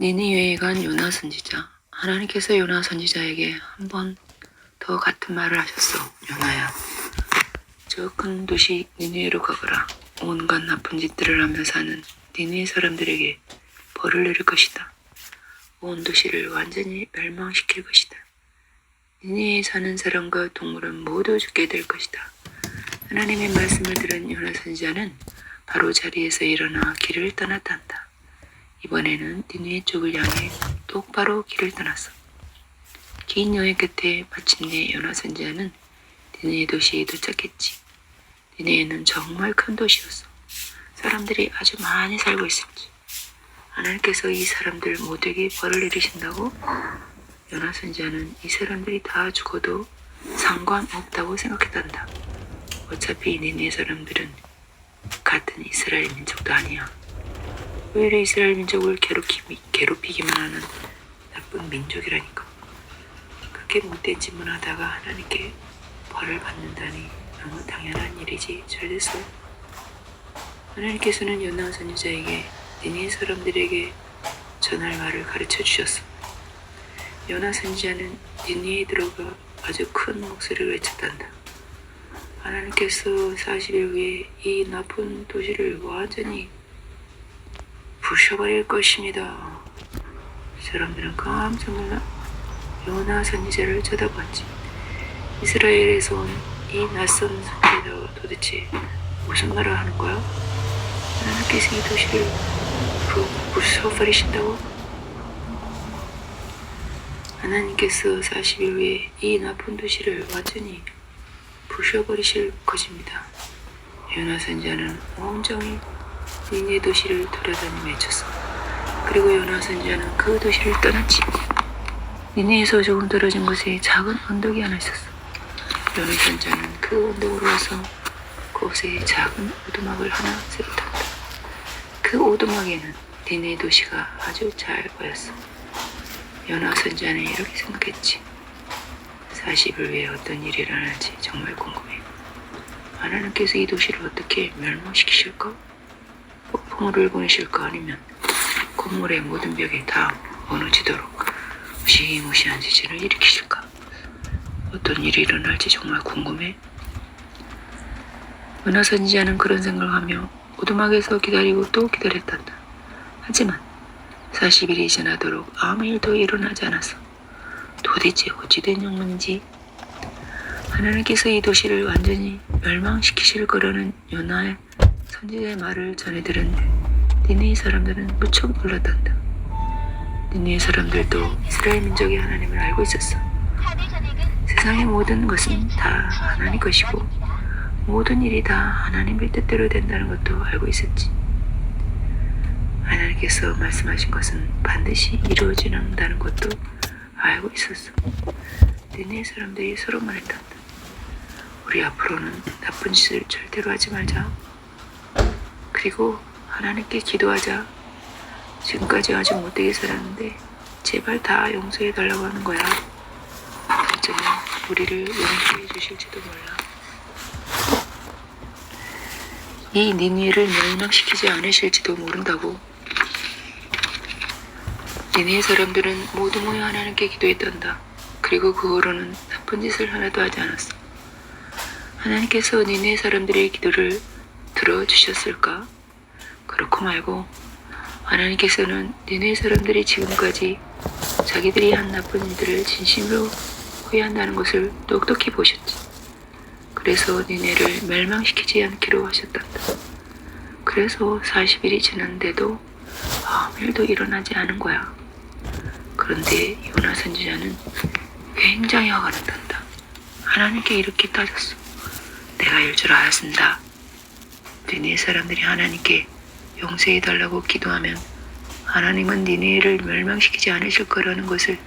니니웨에 간 요나 선지자. 하나님께서 요나 선지자에게 한 번 더 같은 말을 하셨어. 요나야. 저 큰 도시 니니웨로 가거라. 온갖 나쁜 짓들을 하며 사는 니니웨 사람들에게 벌을 내릴 것이다. 온 도시를 완전히 멸망시킬 것이다. 니니웨에 사는 사람과 동물은 모두 죽게 될 것이다. 하나님의 말씀을 들은 요나 선지자는 바로 자리에서 일어나 길을 떠났다 한다. 이번에는 니누의 쪽을 향해 똑바로 길을 떠났어. 긴 여행 끝에 마침내 요나 선지자는 니누의 도시에 도착했지. 니누에는 정말 큰 도시였어. 사람들이 아주 많이 살고 있었지. 하나님께서 이 사람들 모두에게 벌을 내리신다고 요나 선지자는 이 사람들이 다 죽어도 상관없다고 생각했단다. 어차피 니네 사람들은 같은 이스라엘 민족도 아니야. 오히려 이스라엘 민족을 괴롭히, 괴롭히기만 하는 나쁜 민족이라니까. 그렇게 못된 짓만 하다가 하나님께 벌을 받는다니 너무 당연한 일이지. 잘 됐어. 하나님께서는 연나 선지자에게 니네 사람들에게 전할 말을 가르쳐 주셨어. 연나 선지자는 니네에 들어가 아주 큰 목소리를 외쳤단다. 하나님께서 40일 후에 이 나쁜 도시를 완전히 부셔버릴 것입니다. 사람들은 깜짝 놀라 요나 선지자를 쳐다봤지. 이스라엘에서 온 이 낯선 선지자가 도대체 무슨 말을 하는 거야? 하나님께서 이 도시를 부, 부숴버리신다고? 하나님께서 40일 후에 이 나쁜 도시를 완전히 부셔버리실 것입니다. 요나 선자는 온종일 니네 도시를 돌아다니며 외쳤어. 그리고 요나 선자는 그 도시를 떠났지. 니네에서 조금 떨어진 곳에 작은 언덕이 하나 있었어. 요나 선자는 그 언덕으로 와서 그곳에 작은 오두막을 하나 세웠다. 그 오두막에는 니네 도시가 아주 잘 보였어. 요나 선자는 이렇게 생각했지. 40일 후에 어떤 일이 일어날지 정말 궁금해. 하나님께서 이 도시를 어떻게 멸망시키실까? 폭풍우를 보내실까 아니면 건물의 모든 벽에 다 무너지도록 무시무시한 지진을 일으키실까? 어떤 일이 일어날지 정말 궁금해. 은하 선지자는 그런 생각하며 오두막에서 기다리고 또 기다렸단다. 하지만 40일이 지나도록 아무 일도 일어나지 않았어. 도대체 어찌된 영문인지 하나님께서 이 도시를 완전히 멸망시키실 거라는 요나의 선지자의 말을 전해 들었는데 니네 사람들은 무척 놀랐단다. 니네 사람들도 이스라엘 민족의 하나님을 알고 있었어. 세상의 모든 것은 다 하나님 것이고 모든 일이 다 하나님의 뜻대로 된다는 것도 알고 있었지. 하나님께서 말씀하신 것은 반드시 이루어진다는 것도 알고 있었어. 니네 사람들이 서로 말했단다. 우리 앞으로는 나쁜 짓을 절대로 하지 말자. 그리고 하나님께 기도하자. 지금까지 아주 못되게 살았는데 제발 다 용서해 달라고 하는 거야. 어쩌면 우리를 용서해 주실지도 몰라. 이 니니를 멸망시키지 않으실지도 모른다고. 니네 사람들은 모두 모여 하나님께 기도했단다. 그리고 그 후로는 나쁜 짓을 하나도 하지 않았어. 하나님께서 니네 사람들의 기도를 들어주셨을까? 그렇고 말고 하나님께서는 니네 사람들이 지금까지 자기들이 한 나쁜 일들을 진심으로 후회한다는 것을 똑똑히 보셨지. 그래서 니네를 멸망시키지 않기로 하셨단다. 그래서 40일이 지났는데도 아무 일도 일어나지 않은 거야. 그런데 요나 선지자는 굉장히 화가 났단다. 하나님께 이렇게 따졌어. 내가 일 줄 알았습니다. 니네 사람들이 하나님께 용서해 달라고 기도하면 하나님은 니네를 멸망시키지 않으실 거라는 것을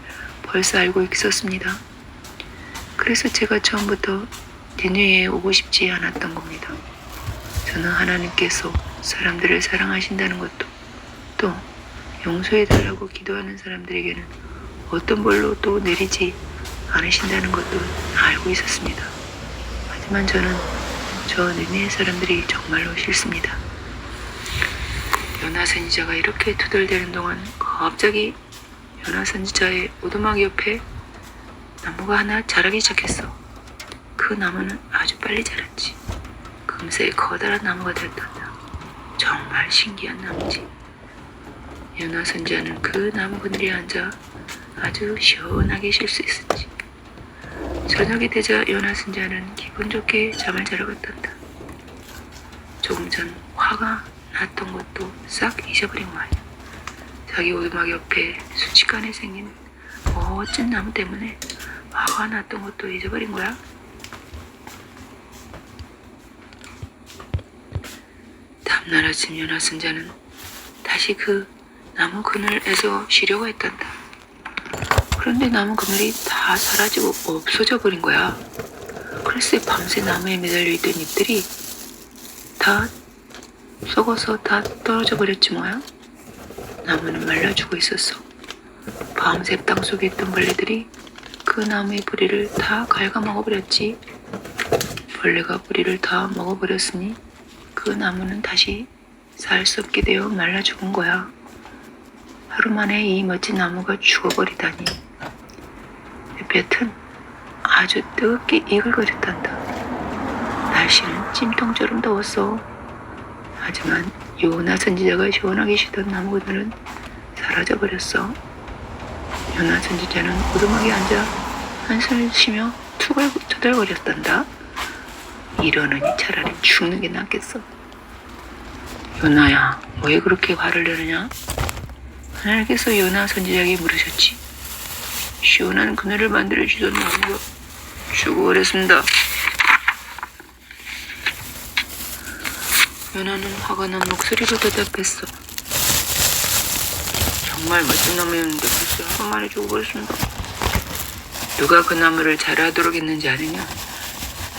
벌써 알고 있었습니다. 그래서 제가 처음부터 니네에 오고 싶지 않았던 겁니다. 저는 하나님께서 사람들을 사랑하신다는 것도 또 용서해 달라고 기도하는 사람들에게는 어떤 벌로 또 내리지 않으신다는 것도 알고 있었습니다. 하지만 저는 저 니네 사람들이 정말로 싫습니다. 요나 선지자가 이렇게 투덜대는 동안 갑자기 연화 선지자의 오두막 옆에 나무가 하나 자라기 시작했어. 그 나무는 아주 빨리 자랐지. 금세 커다란 나무가 됐단다. 정말 신기한 나무지. 연화 선지자는 그 나무 그늘에 앉아 아주 시원하게 쉴 수 있었지. 저녁이 되자 연화 선지자는 기분 좋게 잠을 자러 갔단다. 조금 전 화가 났던 것도 싹 잊어버린 거야. 자기 오두막 옆에 순식간에 생긴 멋진 나무 때문에 화가 났던 것도 잊어버린 거야. 다음날 아침 연화 선자는 다시 그 나무 그늘에서 쉬려고 했단다. 그런데 나무 그늘이 다 사라지고 없어져 버린 거야. 글쎄 밤새 나무에 매달려 있던 잎들이 다 썩어서 다 떨어져 버렸지 뭐야. 나무는 말라 죽어 있었어. 밤새 땅 속에 있던 벌레들이 그 나무의 뿌리를 다 갉아먹어 버렸지. 벌레가 뿌리를 다 먹어버렸으니 그 나무는 다시 살 수 없게 되어 말라 죽은 거야. 하루 만에 이 멋진 나무가 죽어버리다니. 볕은 아주 뜨겁게 이글거렸단다. 날씨는 찜통처럼 더웠어. 하지만 요나 선지자가 시원하게 쉬던 나무 그늘은 사라져버렸어. 요나 선지자는 오두막에 앉아 한숨을 쉬며 투덜, 투덜거렸단다. 이러느니 차라리 죽는 게 낫겠어. 요나야, 왜 그렇게 화를 내느냐? 하나님께서 요나 선지자에게 물으셨지. 시원한 그늘을 만들어주던 나무가 죽어버렸습니다. 요나는 화가 난 목소리로 대답했어. 정말 멋진 나무였는데 벌써 한 마리 죽어버렸습니다. 누가 그 나무를 자라도록 했는지 아느냐?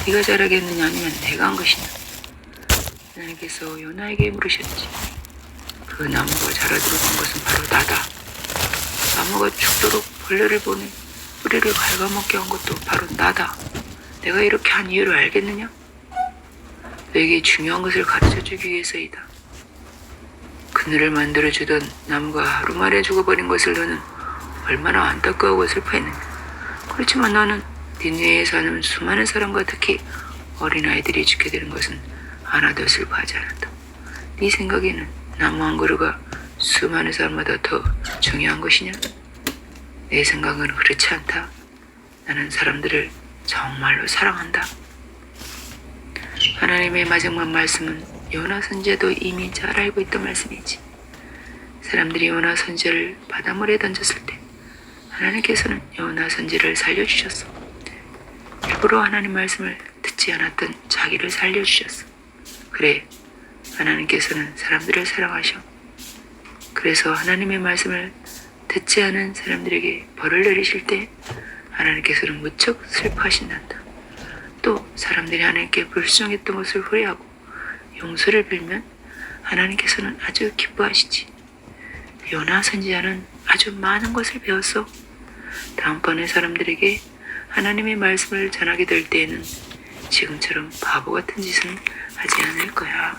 네가 자라겠느냐 아니면 내가 한 것이냐? 하나님께서 요나에게 물으셨지. 그 나무가 자라도록 한 것은 바로 나다. 나무가 죽도록 벌레를 보내 뿌리를 갉아먹게 한 것도 바로 나다. 내가 이렇게 한 이유를 알겠느냐? 너에게 중요한 것을 가르쳐 주기 위해서이다. 그늘을 만들어 주던 나무가 하루 만에 죽어버린 것을 너는 얼마나 안타까워하고 슬퍼했느냐. 그렇지만 너는 네 뇌에 사는 수많은 사람과 특히 어린아이들이 죽게 되는 것은 하나도 슬퍼하지 않았다. 네 생각에는 나무 한 그루가 수많은 사람마다 더 중요한 것이냐? 내 생각은 그렇지 않다. 나는 사람들을 정말로 사랑한다. 하나님의 마지막 말씀은 요나 선지자도 이미 잘 알고 있던 말씀이지. 사람들이 요나 선지자를 바닷물에 던졌을 때 하나님께서는 요나 선지를 살려주셨어. 일부러 하나님 말씀을 듣지 않았던 자기를 살려주셨어. 그래, 하나님께서는 사람들을 사랑하셔. 그래서 하나님의 말씀을 듣지 않은 사람들에게 벌을 내리실 때 하나님께서는 무척 슬퍼하신단다. 또 사람들이 하나님께 불순종했던 것을 후회하고 용서를 빌면 하나님께서는 아주 기뻐하시지. 요나 선지자는 아주 많은 것을 배웠어. 다음번에 사람들에게 하나님의 말씀을 전하게 될 때에는 지금처럼 바보 같은 짓은 하지 않을 거야.